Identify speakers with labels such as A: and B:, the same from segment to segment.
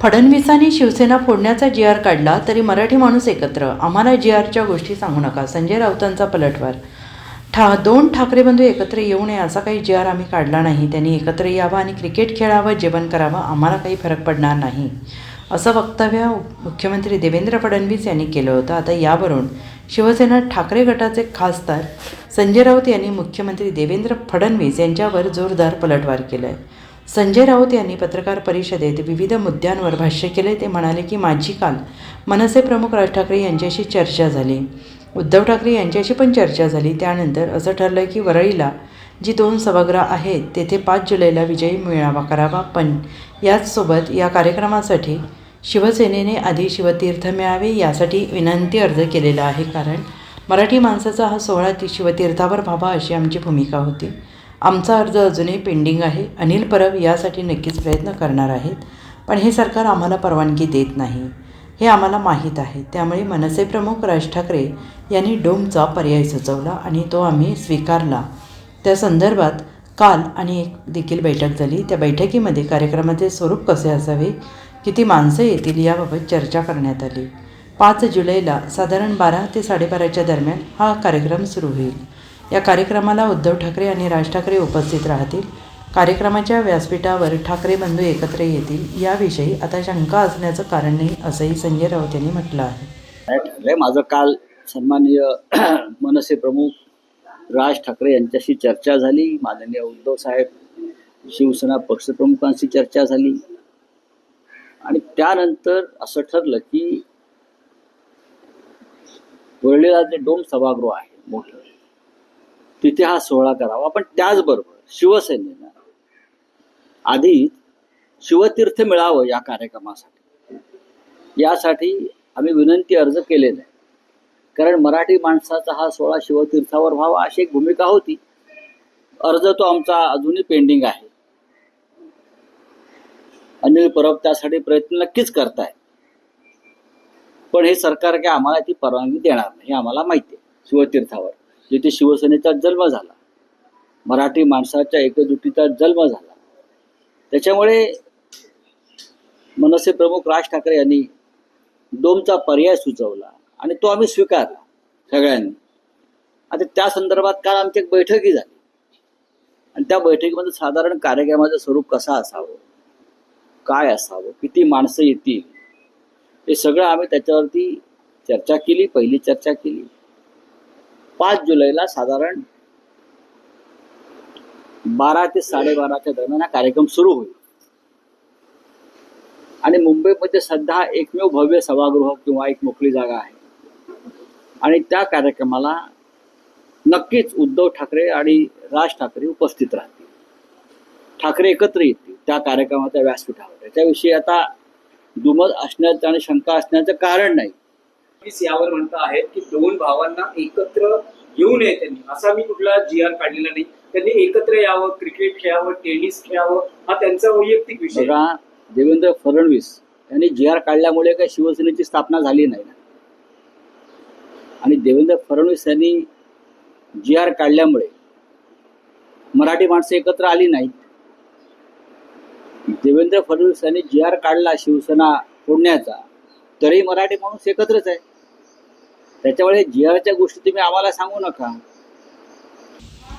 A: फडणवीसांनी शिवसेना फोडण्याचा जी आर काढला तरी मराठी माणूस एकत्र. आम्हाला जी आरच्या गोष्टी सांगू नका. संजय राऊतांचा पलटवार. ठा दोन ठाकरे बंधू एकत्र येऊ नये असा काही जी आर आम्ही काढला नाही. त्यांनी एकत्र यावं आणि क्रिकेट खेळावं जेवण करावं आम्हाला काही फरक पडणार नाही. असं वक्तव्य मुख्यमंत्री देवेंद्र फडणवीस यांनी केलं होतं. आता यावरून शिवसेना ठाकरे गटाचे खासदार संजय राऊत यांनी मुख्यमंत्री देवेंद्र फडणवीस यांच्यावर जोरदार पलटवार केला आहे संजय राऊत यांनी पत्रकार परिषदेत विविध मुद्द्यांवर भाष्य केले. ते म्हणाले की माझी काल मनसे प्रमुख राज ठाकरे यांच्याशी चर्चा झाली. उद्धव ठाकरे यांच्याशी पण चर्चा झाली. त्यानंतर असं ठरलं की वरळीला जी दोन सभागृह आहेत तेथे पाच जुलैला विजयी मेळावा करावा. पण याचसोबत या कार्यक्रमासाठी शिवसेनेने आधी शिवतीर्थ मिळावे यासाठी विनंती अर्ज केलेला आहे. कारण मराठी माणसाचा हा सोहळा ती शिवतीर्थावर व्हावा अशी आमची भूमिका होती. आमचा अर्ज अजूनही पेंडिंग आहे. अनिल परब यासाठी नक्कीच प्रयत्न करणार आहेत. पण हे सरकार आम्हाला परवानगी देत नाही. हे आम्हाला माहीत आहे. त्यामुळे मनसे प्रमुख राज ठाकरे यांनी डोमचा पर्याय सुचवला आणि तो आम्ही स्वीकारला. त्या संदर्भात काल आणि एक देखील बैठक झाली. त्या बैठकीमध्ये कार्यक्रमाचे स्वरूप कसे असावे किती माणसं येतील याबाबत चर्चा करण्यात आली. पाच जुलैला साधारण बारा ते साडेबाराच्या दरम्यान हा कार्यक्रम सुरू होईल. या कार्यक्रमाला उद्धव ठाकरे आणि राज ठाकरे उपस्थित राहतील. कार्यक्रमाच्या व्यासपीठावर ठाकरे बंधू एकत्र येतील याविषयी आता शंका असण्याचं कारण नाही असंही संजय राऊत यांनी म्हटलं आहे.
B: माझं काल सन्माननीय मनसे प्रमुख राज ठाकरे यांच्याशी चर्चा झाली. माननीय उद्धव साहेब शिवसेना पक्षप्रमुखांशी चर्चा झाली. आणि त्यानंतर असं ठरलं की वरळीला जे डोम सभागृह आहे मोठं तिथे हा सोहळा करावा. पण त्याचबरोबर शिवसेनेनं आधी शिवतीर्थ मिळावं या कार्यक्रमासाठी. यासाठी आम्ही विनंती अर्ज केलेला आहे. कारण मराठी माणसाचा हा सोहळा शिवतीर्थावर व्हावा अशी एक भूमिका होती. अर्ज तो आमचा अजूनही पेंडिंग आहे. अनिल परब त्यासाठी प्रयत्न नक्कीच करताय पण हे सरकार काय आम्हाला ती परवानगी देणार नाही हे आम्हाला माहिती आहे शिवतीर्थावर. जिथे शिवसेनेचा जन्म झाला मराठी माणसाच्या एकजुटीचा जन्म झाला. त्याच्यामुळे मनसे प्रमुख राज ठाकरे यांनी डोमचा पर्याय सुचवला आणि तो आम्ही स्वीकारला सगळ्यांनी. आता त्या संदर्भात काल आमची एक बैठकही झाली. आणि त्या बैठकीमध्ये साधारण कार्यक्रमाचं स्वरूप कसा असावं? काय असावं? किती माणसं येतील? हे सगळं आम्ही त्याच्यावरती चर्चा केली पहिली चर्चा केली. पाच जुलैला साधारण बारा ते साडेबाराच्या दरम्यान हा कार्यक्रम सुरू होईल. आणि मुंबईमध्ये सध्या एकमेव भव्य सभागृह किंवा एक मोकळी जागा आहे. आणि त्या कार्यक्रमाला नक्कीच उद्धव ठाकरे आणि राज ठाकरे उपस्थित राहतील. ठाकरे एकत्र येतील त्या कार्यक्रमाच्या व्यासपीठावर. त्याच्याविषयी आता दुमत असण्याचं आणि शंका असण्याचं कारण नाही.
C: फडणवीस यावर म्हणत आहेत की दोन भावांना एकत्र येऊ नये त्यांनी. असा मी कुठला जी आर काढलेला नाही. त्यांनी एकत्र यावं क्रिकेट खेळावं टेनिस खेळावं हा त्यांचा वैयक्तिक विषय.
B: देवेंद्र फडणवीस यांनी जी आर काढल्यामुळे काही शिवसेनेची स्थापना झाली नाही. आणि देवेंद्र फडणवीस यांनी जी आर काढल्यामुळे मराठी माणसं एकत्र आली नाहीत. देवेंद्र फडणवीस यांनी जी आर काढला शिवसेना फोडण्याचा तरी मराठी माणूस एकत्रच आहे. त्याच्यामुळे जिहाच्या गोष्टी तुम्ही आम्हाला सांगू नका.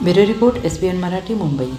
A: Bureau report S B N Marathi Mumbai.